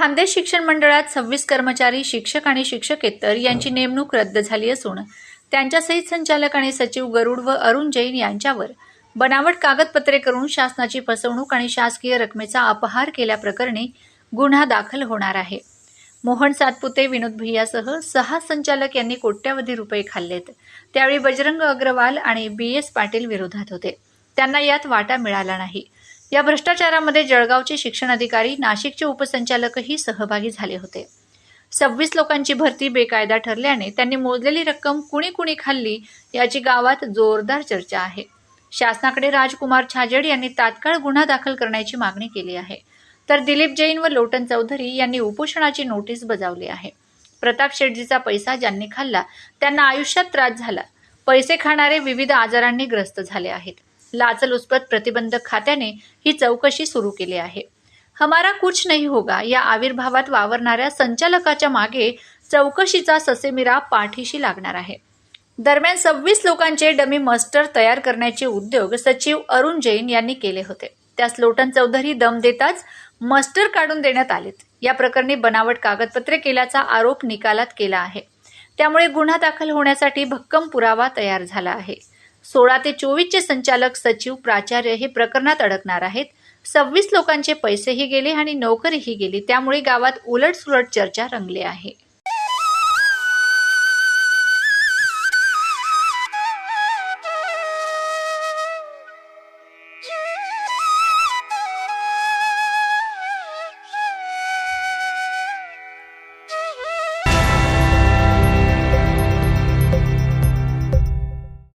खानदेश शिक्षण मंडळात सव्वीस कर्मचारी शिक्षक आणि शिक्षकेतर यांची नेमणूक रद्द झाली असून त्यांच्यासहित संचालक आणि सचिव गरुड व अरुण जैन यांच्यावर बनावट कागदपत्रे करून शासनाची फसवणूक आणि शासकीय रकमेचा अपहार केल्याप्रकरणी गुन्हा दाखल होणार आहे. मोहन सातपुते विनोद भैयासह सहा संचालक यांनी कोट्यावधी रुपये खाल्लेत. त्यावेळी बजरंग अग्रवाल आणि बी एस पाटील विरोधात होते. त्यांना यात वाटा मिळाला नाही. या भ्रष्टाचारामध्ये जळगावचे शिक्षण अधिकारी नाशिकचे उपसंचालकही सहभागी झाले होते. सव्वीस लोकांची भरती बेकायदा ठरल्याने त्यांनी मोजलेली रक्कम कुणी कुणी खाल्ली याची गावात जोरदार चर्चा आहे. शासनाकडे राजकुमार छाजेड यांनी तात्काळ गुन्हा दाखल करण्याची मागणी केली आहे. तर दिलीप जैन व लोटन चौधरी यांनी उपोषणाची नोटीस बजावली आहे. प्रताप शेटजीचा पैसा ज्यांनी खाल्ला त्यांना आयुष्यात त्रास झाला. पैसे खाणारे विविध आजारांनी ग्रस्त झाले आहेत. लाचलुचपत प्रतिबंधक खात्याने ही चौकशी सुरू केली आहे. हमारा कुछ नहीं होगा या आविर्भावात वावरणाऱ्या संचालकाच्या मागे चौकशीचा ससेमिरा पाठीशी लागणार आहे. दरम्यान सव्वीस लोकांचे डमी मस्टर तयार करण्याचे उद्योग सचिव अरुण जैन यांनी केले होते. त्यास लोटन चौधरी दम देताच मस्टर काढून देण्यात आलेत. या प्रकरणी बनावट कागदपत्रे केल्याचा आरोप निकालात केला आहे. त्यामुळे गुन्हा दाखल होण्यासाठी भक्कम पुरावा तयार झाला आहे. सोळा ते चोवीसचे संचालक सचिव प्राचार्य हे प्रकरणात अडकणार आहेत. सव्वीस लोकांचे पैसेही गेले आणि नोकरीही गेली. त्यामुळे गावात उलटसुलट चर्चा रंगली आहे.